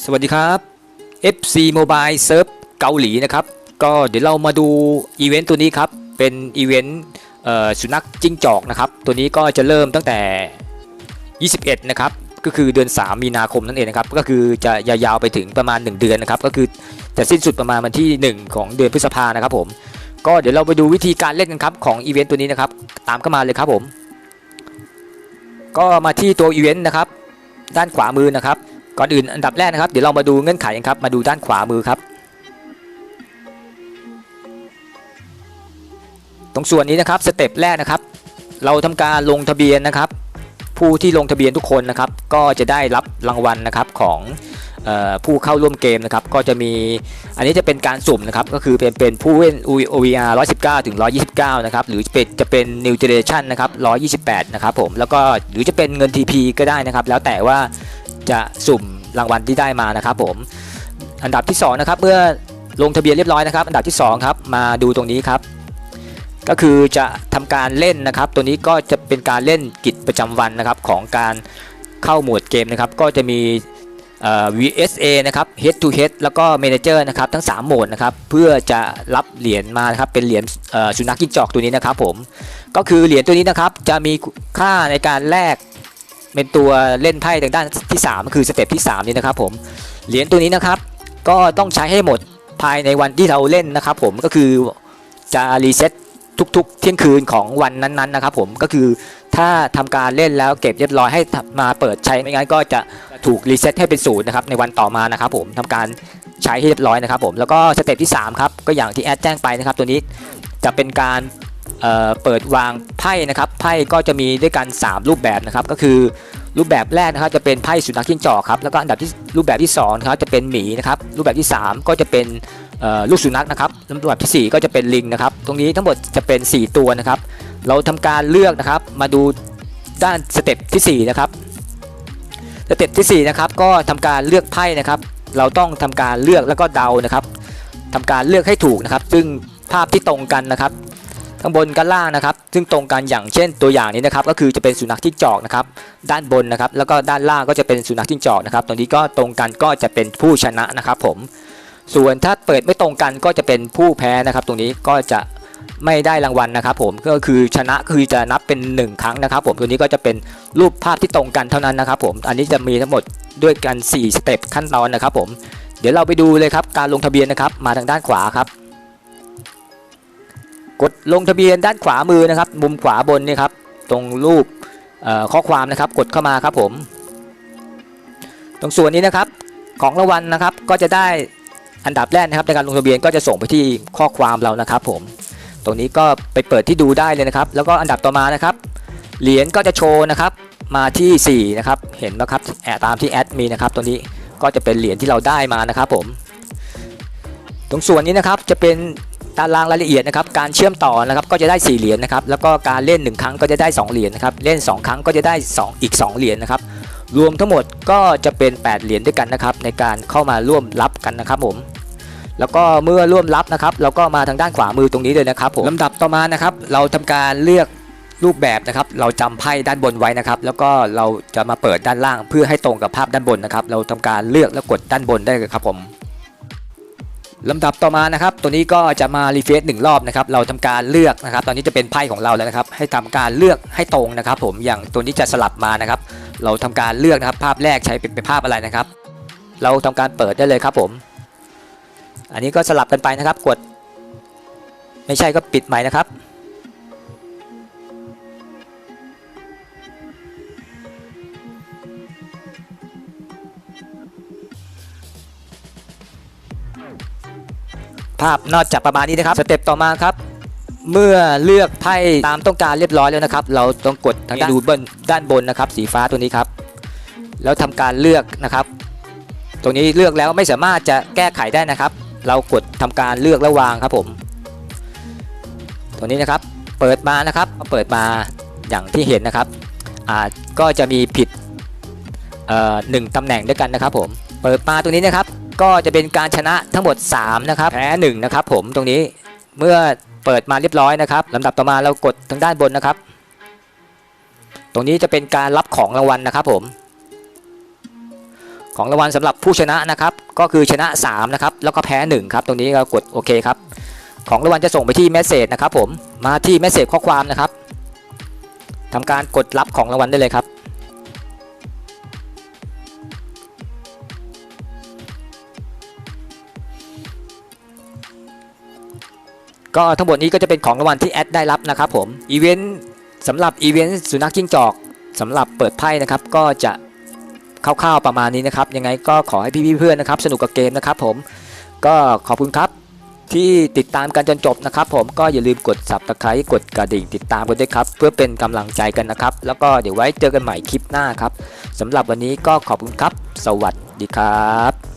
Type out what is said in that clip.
สวัสดีครับ FC Mobile Surf เกาหลีนะครับ ก็เดี๋ยวเรามาดูอีเวนต์ตัวนี้ครับ เป็นอีเวนต์สุนัขจิ้งจอกนะครับ ตัวนี้ก็จะเริ่มตั้งแต่ 21 นะครับ ก็คือเดือน 3 มีนาคมนั่นเองนะครับ ก็คือจะยาวๆไปถึงประมาณ 1 เดือนนะครับ ก็คือจะสิ้นสุดประมาณวันที่ 1 ของเดือนพฤษภานะครับผม ก็เดี๋ยวเราไปดูวิธีการเล่นกันครับของอีเวนต์ตัวนี้นะครับ ตามเข้ามาเลยครับผม ก็มาที่ตัวอีเวนต์นะครับ ด้านขวามือนะครับ ก่อนอื่นอันดับแรกนะครับเดี๋ยวเรามาดูเงื่อนไขกันครับมาดูด้านขวามือครับ ตรงส่วนนี้นะครับสเต็ปแรกนะครับ เราทำการลงทะเบียนนะครับ ผู้ที่ลงทะเบียนทุกคนนะครับ ก็จะได้รับรางวัลนะครับของออผู้เข้าร่วมเกมนะครับก็จะมีอันนี้จะเป็นการสุ่มนะครับก็คือเป็นเป็นผู้เล่น OVR 119 ถึง 129 นะครับหรือเป็นจะเป็น New Generation นะครับ 128 นะครับผมแล้วก็หรือจะเป็นเงิน TP ก็ได้นะครับ แล้วแต่ว่า จะสุ่มรางวัลที่ได้มานะครับผมอันดับที่2นะครับเมื่อลงทะเบียนเรียบร้อยนะครับ อันดับที่2ครับมาดูตรงนี้ครับ ก็คือจะทำการเล่นนะครับ ตัวนี้ก็จะเป็นการเล่นกิจประจำวันนะครับของการเข้าโหมดเกมนะครับ ก็จะมี VSA นะครับ Head to Head แล้วก็ Manager นะครับทั้ง 3 โหมดนะครับเพื่อจะรับเหรียญมานะครับเป็นเหรียญสุนัขจิ้งจอกตัวนี้นะครับผมก็คือเหรียญตัวนี้นะครับจะมีค่าในการแลก เป็นตัวเล่นไพ่ทางด้านที่3ก็คือสเต็ปที่ 3 นี่นะครับผมเหรียญตัวนี้นะครับ ก็ต้องใช้ให้หมดภายในวันที่เราเล่นนะครับ ผมก็คือจะรีเซ็ตทุกๆ เที่ยงคืนของวันนั้นๆนะครับผมก็คือถ้าทำการเล่นแล้วเก็บเรียบร้อยให้มาเปิดใช้ไม่งั้นก็จะถูกรีเซ็ตให้เป็นศูนย์นะครับในวันต่อมานะครับ ผมทำการใช้ให้เรียบร้อยนะครับ ผมแล้วก็สเต็ปที่3ครับก็อย่างที่แอดแจ้งไปนะครับ ตัวนี้จะเป็นการ เเปิดวางไพ่นะครับไพ่ก็จะมีด้วยกัน 3 รูปแบบนะครับก็คือรูปแบบแรกนะครับจะเป็นไพ่สุนัขจิ้งจอกครับแล้วก็อันดับที่รูปแบบที่2นะครับจะเป็นหมีนะครับรูปแบบที่ 3 ก็จะเป็นลูกสุนัขนะครับรูปแบบทีสี่4 ก็จะเป็นลิงนะครับตรงนี้ทั้งหมดจะเป็น 4 ตัวนะครับ เราทำการเลือกนะครับมาดูด้านสเต็ปที่4นะครับสเต็ปที่4นะครับก็ทำการเลือกไพ่นะครับ เราต้องทำการเลือกแล้วก็เดานะครับทำการเลือกให้ถูกนะครับ ซึ่งภาพที่ตรงกันนะครับ ข้างบนกับล่างนะครับ ซึ่งตรงกันอย่างเช่นตัวอย่างนี้นะครับ ก็คือจะเป็นสุนัขจิ้งจอกนะครับ ด้านบนนะครับ แล้วก็ด้านล่างก็จะเป็นสุนัขจิ้งจอกนะครับตรงนี้ก็ตรงกันก็จะเป็นผู้ชนะนะครับ ผม ส่วนถ้าเปิดไม่ตรงกันก็จะเป็นผู้แพ้นะครับ ตรงนี้ก็จะไม่ได้รางวัลนะครับ ผมก็คือชนะคือจะนับเป็น 1 ครั้งนะครับ ผมตัวนี้ก็จะเป็นรูปภาพที่ตรงกันเท่านั้นนะครับ ผมอันนี้จะมีทั้งหมดด้วยกัน4สเต็ปขั้นตอนนะครับ ผมเดี๋ยวเราไปดูเลยครับการลงทะเบียนนะครับ มาทางด้านขวาครับ กดลงทะเบียนด้านขวามือนะครับ มุมขวาบนนี่ครับตรงรูปข้อความนะครับกดเข้ามาครับผม ตรงส่วนนี้นะครับของรางวัลนะครับก็จะได้อันดับแรกนะครับในการลงทะเบียนก็จะส่งไปที่ข้อความเรานะครับ ผม ตรงนี้ก็ไปเปิดที่ดูได้เลยนะครับ แล้วก็อันดับต่อมานะครับ เหรียญก็จะโชว์นะครับมาที่4นะครับเห็นไหมครับแอบตามที่แอดมีนะครับตัวนี้ก็จะเป็นเหรียญที่เราได้มานะครับผม ตรงส่วนนี้นะครับจะเป็น ตารางรายละเอียดนะครับการเชื่อมต่อนะครับก็จะได้4เหรียญนะครับแล้วก็การเล่น 1 ครั้งก็จะได้ 2 เหรียญนะครับเล่น 2 ครั้งก็จะได้ 2 อีก 2 เหรียญนะครับรวมทั้งหมดก็จะเป็น 8 เหรียญด้วยกันนะครับในการเข้ามาร่วมรับกันนะครับผมแล้วก็เมื่อร่วมรับนะครับเราก็มาทางด้านขวามือตรงนี้เลยนะครับผมลำดับต่อมานะครับเราทำการเลือกรูปแบบนะครับเราจำไพ่ด้านบนไว้นะครับ แล้วก็เราจะมาเปิดด้านล่างเพื่อให้ตรงกับภาพด้านบนนะครับ เราทำการเลือกแล้วกดด้านบนได้เลยครับผม ลำดับต่อมานะครับ ตัวนี้ก็จะมารีเฟรชหนึ่งรอบนะครับ เราทำการเลือกนะครับ ตอนนี้จะเป็นไพ่ของเราแล้วนะครับ ให้ทำการเลือกให้ตรงนะครับ ผม อย่างตัวนี้จะสลับมานะครับ เราทำการเลือกนะครับ ภาพแรกใช้เป็นเป็นภาพอะไรนะครับ เราทำการเปิดได้เลยครับผม อันนี้ก็สลับกันไปนะครับ กด ไม่ใช่ก็ปิดใหม่นะครับ ภาพนอกจากประมาณนี้นะครับสเต็ปต่อมาครับเมื่อเลือกไพ่ตามต้องการเรียบร้อยแล้วนะครับ เราต้องกดทางด้านดูบนด้านบนนะครับ สีฟ้าตัวนี้ครับ แล้วทำการเลือกนะครับ ตรงนี้เลือกแล้วไม่สามารถจะแก้ไขได้นะครับ เรากดทำการเลือกแล้ววางครับผมตัวนี้นะครับเปิดมานะครับเปิดมาอย่างที่เห็นนะครับอ่าก็จะมีผิดเอ่อหนึ่งตำแหน่งด้วยกันนะครับผม เปิดมาตรงนี้นะครับ ก็จะเป็นการชนะทั้งหมด 3 นะครับ แพ้1นะครับผมตรงนี้เมื่อเปิดมาเรียบร้อยนะครับลำดับต่อมาเรากดทางด้านบนนะครับ ตรงนี้จะเป็นการรับของรางวัลนะครับผม ของรางวัลสำหรับผู้ชนะนะครับ ก็คือชนะ 3 นะครับ แล้วก็แพ้ 1 ครับ ตรงนี้ก็กดโอเคครับ ของรางวัลจะส่งไปที่เมสเซจนะครับผมมาที่เมสเซจข้อความนะครับทำการกดรับของรางวัลได้เลยครับ ก็ทั้งหมดนี้ก็จะเป็นของรางวัลที่แอดได้รับนะครับผมอีเวนต์สำหรับอีเวนต์สุนัขจิ้งจอกสำหรับเปิดไพ่นะครับก็จะคร่าวๆประมาณนี้นะครับ ยังไงก็ขอให้พี่ๆเพื่อนนะครับ สนุกกับเกมนะครับผมก็ขอบคุณครับที่ติดตามกันจนจบนะครับ ผมก็อย่าลืมกด subscribe กดกระดิ่งติดตามกันด้วยครับ เพื่อเป็นกำลังใจกันนะครับ แล้วก็เดี๋ยวไว้เจอกันใหม่คลิปหน้าครับสำหรับวันนี้ก็ขอบคุณครับ สวัสดีครับ